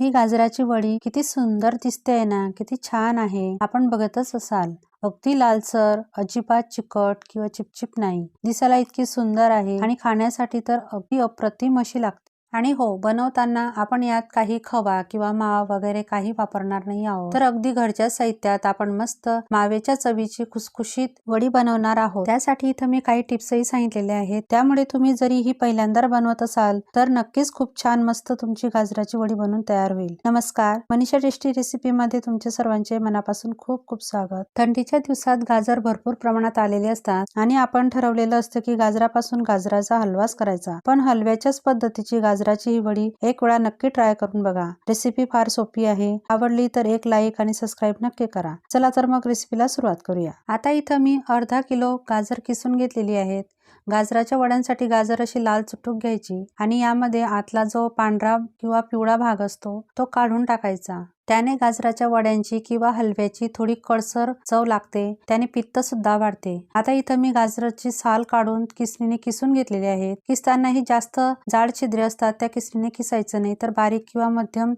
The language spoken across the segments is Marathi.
ही गाजराची वडी किती सुंदर दिसते ना किती छान आहे. आपण बघतच असाल. अगदी लालसर अजिबात चिकट किंवा चिपचिप नाही. दिसायला इतकी सुंदर आहे आणि खाण्यासाठी तर अगदी अप्रतिम अशी लागते. आणि हो बनवताना आपण यात काही खवा किंवा मावा वगैरे काही वापरणार नाही आहोत. तर अगदी घरच्या साहित्यात आपण मस्त मावेच्या चवीची खुसखुशीत वडी बनवणार आहोत. त्यासाठी इथं मी काही टिप्सही सांगितलेले आहेत. त्यामुळे तुम्ही जरी ही पहिल्यांदा बनवत असाल तर नक्कीच खूप छान मस्त तुमची गाजराची वडी बनवून तयार होईल. नमस्कार. मनीषा टेस्टी रेसिपी मध्ये तुमचे सर्वांचे मनापासून खूप खूप स्वागत. थंडीच्या दिवसात गाजर भरपूर प्रमाणात आलेले असतात आणि आपण ठरवलेलं असतं की गाजरापासून गाजराचा हलवाच करायचा. पण हलव्याच्याच पद्धतीची गाजर गाजराची ही वडी एक वेळा नक्की ट्राय करून बघा. रेसिपी फार सोपी आहे. आवडली तर एक लाईक आणि सबस्क्राईब नक्की करा. चला तर मग रेसिपीला सुरुवात करूया. आता इथं मी अर्धा किलो गाजर किसून घेतलेली आहेत. गाजराच्या वड्यांसाठी गाजर अशी लाल चुटूक घ्यायची आणि यामध्ये आतला जो पांढरा किंवा पिवळा भाग असतो तो काढून टाकायचा. त्याने गाजराच्या वड्यांची किंवा हलव्याची थोडी कडसर चव लागते. त्याने पित्त सुद्धा वाढते. आता इथं मी गाजराची साल काढून किसणीने किसून घेतलेली आहे. किसतानाही जास्त जाड छिद्रे असतात त्या किसणीने किसायचं नाही तर बारीक किंवा मध्यम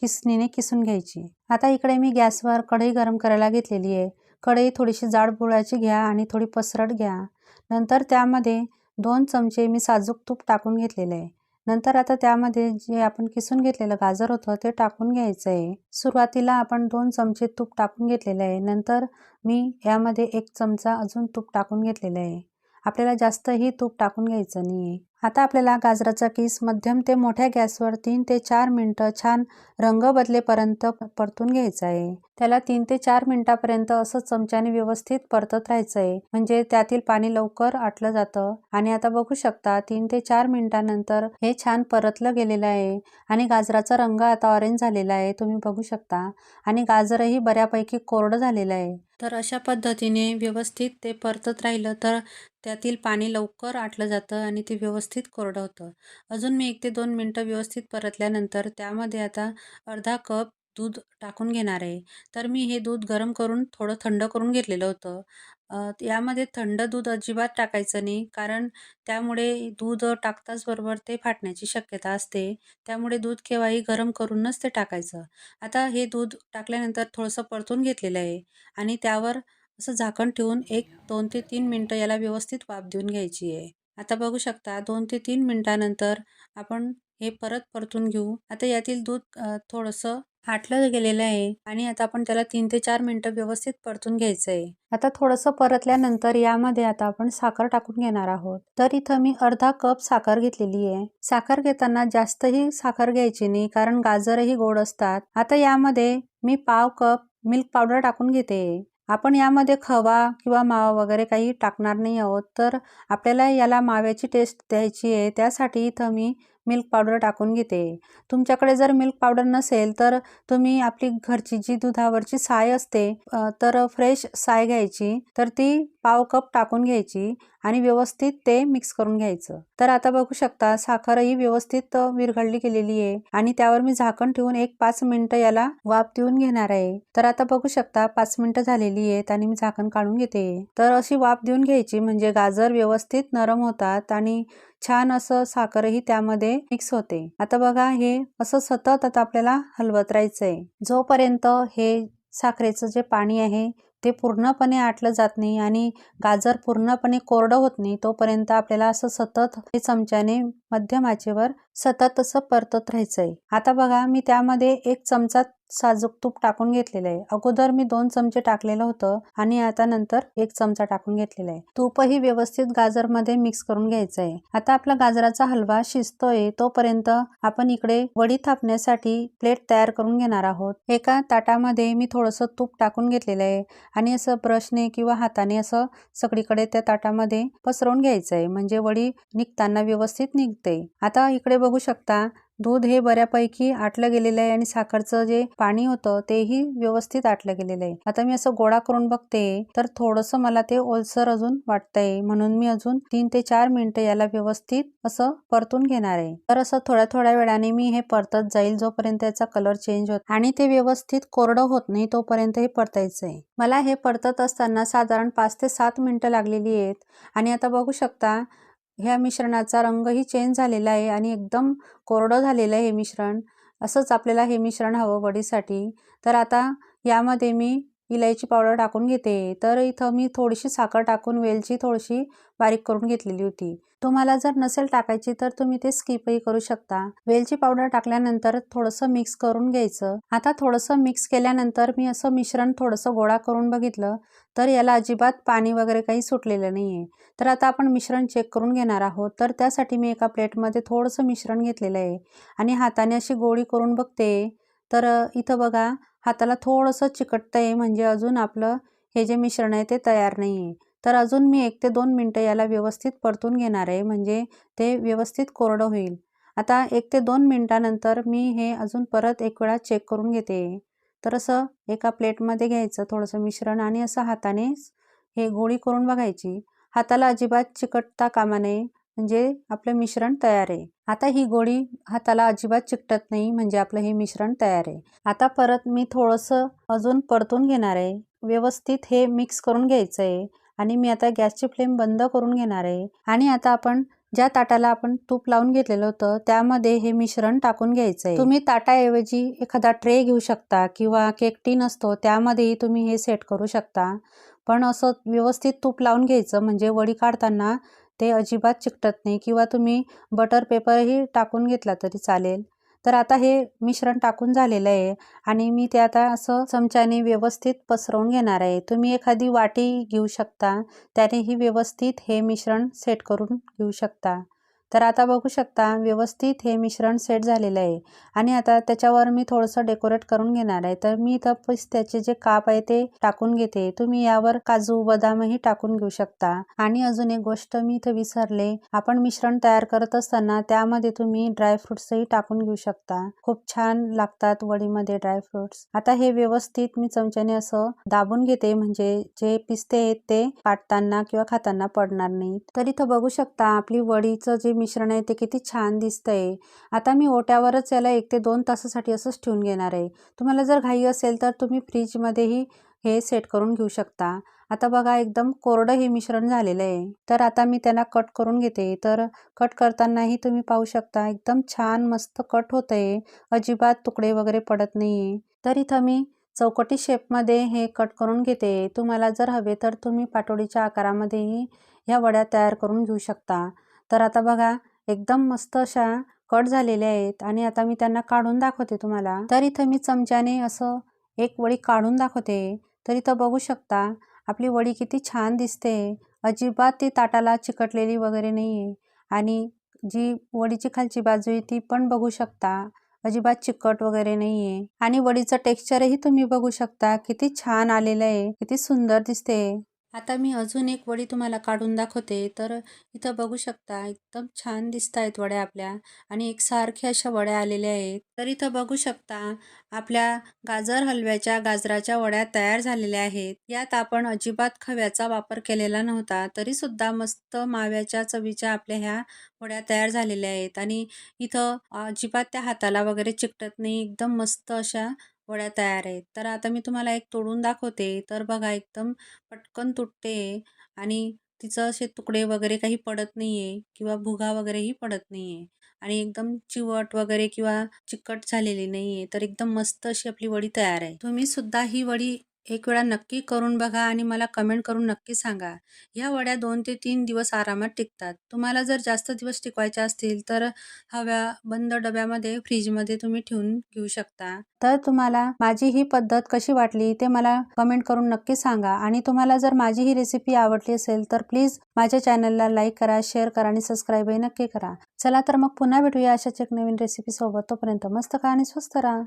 किसणीने किसून घ्यायची. आता इकडे मी गॅसवर कढई गरम करायला घेतलेली आहे. कढई थोडीशी जाड बुळाची घ्या आणि थोडी पसरट घ्या. नंतर त्यामध्ये दोन चमचे मी साजूक तूप टाकून घेतलेले आहे. नंतर आता त्यामध्ये जे आपण किसून घेतलेलं गाजर होतं ते टाकून घ्यायचं आहे सुरुवातीला आपण दोन चमचे तूप टाकून घेतलेलं आहे. नंतर मी यामध्ये एक चमचा अजून तूप टाकून घेतलेलं आहे. आपल्याला जास्तही तूप टाकून घ्यायचं नाही आहे आता आपल्याला गाजराचा किस मध्यम ते मोठ्या गॅसवर तीन ते चार मिनटं छान रंग बदलेपर्यंत परतून घ्यायचा आहे. त्याला तीन ते चार मिनिटापर्यंत असं चमच्याने व्यवस्थित परतत राहायचं आहे म्हणजे त्यातील पाणी लवकर आटलं जातं. आणि आता बघू शकता तीन ते चार मिनिटानंतर हे छान परतलं गेलेलं आहे. आणि गाजराचा रंग आता ऑरेंज झालेला आहे तुम्ही बघू शकता. आणि गाजरही बऱ्यापैकी कोरडं झालेलं आहे. तर अशा पद्धतीने व्यवस्थित ते परतत राहिलं तर त्यातील पाणी लवकर आटलं जातं आणि ते व्यवस्थित कोरडं होतं. अजून मी एक ते दोन मिनटं व्यवस्थित परतल्यानंतर त्यामध्ये आता अर्धा कप दूध टाकून घेणार आहे. तर मी हे दूध गरम करून थोडं थंड करून घेतलेलं होतं. यामध्ये थंड दूध अजिबात टाकायचं नाही. कारण त्यामुळे दूध टाकताच बरोबर ते फाटण्याची शक्यता असते. त्यामुळे दूध केव्हाही गरम करूनच ते टाकायचं. आता हे दूध टाकल्यानंतर थोडंसं परतून घेतलेलं आहे. आणि त्यावर असं झाकण ठेवून एक दोन ते तीन मिनटं याला व्यवस्थित वाफ देऊन घ्यायची आहे. आता बघू शकता दोन ते तीन मिनटानंतर आपण हे परत परतून घेऊ. आता यातील दूध थोडंसं आटलं गेलेलं आहे आणि आता आपण त्याला तीन ते चार मिनटं व्यवस्थित परतून घ्यायचं आहे आता थोडंसं परतल्यानंतर यामध्ये आता आपण साखर टाकून घेणार आहोत. तर इथं मी अर्धा कप साखर घेतलेली आहे. साखर घेताना जास्तही साखर घ्यायची नाही कारण गाजरही गोड असतात. आता यामध्ये मी पाव कप मिल्क पावडर टाकून घेते. आपण यामध्ये खवा किंवा मावा वगैरे काही टाकणार नाही आहोत. तर आपल्याला याला माव्याची टेस्ट द्यायची आहे. त्यासाठी इथं मी मिल्क पावडर टाकून घेते. तुमच्याकडे जर मिल्क पावडर नसेल तर तुम्ही आपली घरची जी दुधावरची साय असते तर फ्रेश साय घ्यायची तर ती पाव कप टाकून घ्यायची आणि व्यवस्थित ते मिक्स करून घ्यायचं. तर आता बघू शकता साखरही व्यवस्थित विरघळली गेलेली आहे आणि त्यावर मी झाकण ठेवून एक पाच मिनिटं याला वाफ देऊन घेणार आहे. तर आता बघू शकता पाच मिनिटं झालेली आहेत आणि मी झाकण काढून घेते. तर अशी वाफ देऊन घ्यायची म्हणजे गाजर व्यवस्थित नरम होतात आणि छान असं साखरही त्यामध्ये मिक्स होते. आता बघा हे असं सतत आता आपल्याला हलवत राहायचंय. जोपर्यंत हे साखरेचं जे पाणी आहे ते पूर्णपणे आटलं जात नाही आणि गाजर पूर्णपणे कोरडं होत नाही तोपर्यंत आपल्याला असं सतत हे चमच्याने मध्यम आचेवर सतत असं परतत राहायचंय. आता बघा मी त्यामध्ये एक चमचा साजूक तूप टाकून घेतलेलं आहे. अगोदर मी दोन चमचे टाकलेलं होतं आणि आता नंतर एक चमचा टाकून घेतलेला आहे. तूपही व्यवस्थित गाजरमध्ये मिक्स करून घ्यायचं आहे. आता आपला गाजराचा हलवा शिजतोय तोपर्यंत आपण इकडे वडी थापण्यासाठी प्लेट तयार करून घेणार आहोत. एका ताटामध्ये मी थोडंसं तूप टाकून घेतलेलं आहे आणि असं ब्रशने किंवा हाताने असं सगळीकडे त्या ताटामध्ये पसरवून घ्यायचं आहे. म्हणजे वडी निघताना व्यवस्थित निघते. आता इकडे बघू शकता दूध हे बऱ्यापैकी आटलं गेलेलं आहे आणि साखरचं जे पाणी होतं तेही व्यवस्थित आटलं गेलेलं आहे. आता मी असं गोळा करून बघते तर थोडंसं मला ते ओलसर अजून वाटतंय. म्हणून मी अजून तीन ते चार मिनिटं याला व्यवस्थित असं परतून घेणार आहे. तर असं थोड्या थोड्या वेळाने मी हे परतत जाईल जोपर्यंत याचा कलर चेंज होत आणि ते व्यवस्थित कोरडं होत नाही तोपर्यंत हे परतायचं आहे. मला हे परतत असताना साधारण पाच ते सात मिनिटं लागलेली आहेत आणि आता बघू शकता ह्या मिश्रणाचा रंगही चेंज झालेला आहे आणि एकदम कोरडं झालेलं आहे हे मिश्रण. असंच आपल्याला हे मिश्रण हवं वडीसाठी तर आता यामध्ये मी इलायची पावडर टाकून घेते. तर इथं मी थोडीशी साखर टाकून वेलची थोडीशी बारीक करून घेतलेली होती. तुम्हाला जर नसेल टाकायची तर तुम्ही ते स्किपही करू शकता. वेलची पावडर टाकल्यानंतर थोडंसं मिक्स करून घ्यायचं. आता थोडंसं मिक्स केल्यानंतर मी असं मिश्रण थोडंसं गोळा करून बघितलं तर याला अजिबात पाणी वगैरे काही सुटलेलं नाही आहे तर आता आपण मिश्रण चेक करून घेणार आहोत. तर त्यासाठी मी एका प्लेटमध्ये थोडंसं मिश्रण घेतलेलं आहे. आणि हाताने अशी गोळी करून बघते. तर इथं बघा हाताला थोडंसं चिकटतं आहे म्हणजे अजून आपलं हे जे मिश्रण आहे ते तयार नाही आहे तर अजून मी एक ते दोन मिनटं याला व्यवस्थित परतून घेणार आहे म्हणजे ते व्यवस्थित कोरडं होईल. आता एक ते दोन मिनटानंतर मी हे अजून परत एक वेळा चेक करून घेते. तर असं एका प्लेटमध्ये घ्यायचं थोडंसं मिश्रण आणि असं हाताने हे गोळी करून बघायची. हाताला अजिबात चिकटता कामा नये. म्हणजे आपलं मिश्रण तयार आहे. आता ही गोळी हाताला अजिबात चिकटत नाही म्हणजे आपलं हे मिश्रण तयार आहे. आता परत मी थोडंसं अजून परतून घेणार आहे. व्यवस्थित हे मिक्स करून घ्यायचं आहे आणि मी आता गॅसची फ्लेम बंद करून घेणार आहे. आणि आता आपण ज्या ताटाला आपण तूप लावून घेतलेलं होतं त्यामध्ये हे मिश्रण टाकून घ्यायचं आहे. तुम्ही ताटाऐवजी एखादा ट्रे घेऊ शकता किंवा केक टीन असतो त्यामध्येही तुम्ही हे सेट करू शकता. पण असं व्यवस्थित तूप लावून घ्यायचं म्हणजे वडी काढताना ते अजिबात चिकटत नाही किंवा तुम्ही बटर पेपरही टाकून घेतला तरी चालेल. तर आता हे मिश्रण टाकून झालेलं आहे आणि मी ते आता असं चमच्याने व्यवस्थित पसरवून घेणार आहे. तुम्ही एखादी वाटी घेऊ शकता. त्यानेही व्यवस्थित हे मिश्रण सेट करून घेऊ शकता. तर आता बघू शकता व्यवस्थित हे मिश्रण सेट झालेलं आहे. आणि आता त्याच्यावर मी थोडंसं डेकोरेट करून घेणार आहे. तर मी इथं पिस्त्याचे जे काप आहे ते टाकून घेते. तुम्ही यावर काजू बदामही टाकून घेऊ शकता. आणि अजून एक गोष्ट मी इथं विसरले. आपण मिश्रण तयार करत असताना त्यामध्ये तुम्ही ड्रायफ्रुट्सही टाकून घेऊ शकता. खूप छान लागतात वडीमध्ये ड्रायफ्रुट्स आता हे व्यवस्थित मी चमच्याने असं दाबून घेते. म्हणजे जे पिस्ते आहेत ते काटताना किंवा खाताना पडणार नाहीत. तर इथं बघू शकता आपली वडीचं जे मिश्रण आहे ते किती छान दिसतंय. आता मी ओट्यावरच याला एक ते दोन तासासाठी असंच ठेवून घेणार आहे. तुम्हाला जर घाई असेल तर तुम्ही फ्रीजमध्येही हे सेट करून घेऊ शकता. आता बघा एकदम कोरडं हे मिश्रण झालेलं आहे. तर आता मी त्यांना कट करून घेते. तर कट करतानाही तुम्ही पाहू शकता एकदम छान मस्त कट होतं आहे अजिबात तुकडे वगैरे पडत नाही आहे तर इथं मी चौकटी शेपमध्ये हे कट करून घेते. तुम्हाला जर हवे तर तुम्ही पाटोडीच्या आकारामध्येही ह्या वड्या तयार करून घेऊ शकता. तर आता बघा एकदम मस्त अशा कट झालेल्या आहेत आणि आता मी त्यांना काढून दाखवते तुम्हाला. तर इथं मी चमच्याने असं एक वडी काढून दाखवते. तर इथं बघू शकता आपली वडी किती छान दिसते. अजिबात ती ताटाला चिकटलेली वगैरे नाही आहे आणि जी वडीची खालची बाजू आहे ती पण बघू शकता अजिबात चिकट वगैरे नाही आहे आणि वडीचं टेक्स्चरही तुम्ही बघू शकता किती छान आलेलं आहे किती सुंदर दिसते. आता मी अजून एक वडी तुम्हाला काढून दाखवते. तर इथं बघू शकता एकदम छान दिसत आहेत वड्या आपल्या आणि एकसारख्या अशा वड्या आलेल्या आहेत. तर इथं बघू शकता आपल्या गाजर हलव्याच्या गाजराच्या वड्या तयार झालेल्या आहेत. यात आपण अजिबात खव्याचा वापर केलेला नव्हता तरी सुद्धा मस्त माव्याच्या चवीच्या आपल्या ह्या वड्या तयार झालेल्या आहेत. आणि इथं अजिबात त्या हाताला वगैरे चिकटत नाही एकदम मस्त अशा वड्या तयार आहेत. तर आता मी तुम्हाला एक तोडून दाखवते. तर बघा एकदम पटकन तुटते आणि तिचं असे तुकडे वगैरे काही पडत नाही आहे किंवा भुगा वगैरेही पडत नाही आहे आणि एकदम चिवट वगैरे किंवा चिकट झालेली नाही आहे तर एकदम मस्त अशी आपली वडी तयार आहे. तुम्ही सुद्धा ही वडी एक वेळा नक्की करून बघा आणि मला कमेंट करून नक्की सांगा. ह्या वड्या दोन ते तीन दिवस आरामात टिकतात. तुम्हाला जर जास्त दिवस टिकवायच्या असतील तर हव्या बंद डब्यामध्ये फ्रीजमध्ये तुम्ही ठेवून घेऊ शकता. तर तुम्हाला माझी ही पद्धत कशी वाटली ते मला कमेंट करून नक्की सांगा. आणि तुम्हाला जर माझी ही रेसिपी आवडली असेल तर प्लीज माझ्या चॅनलला लाईक करा शेअर करा आणि सबस्क्राईबही नक्की करा. चला तर मग पुन्हा भेटूया अशाच एक नवीन रेसिपी सोबत. तोपर्यंत मस्त का आणि स्वस्त राहा.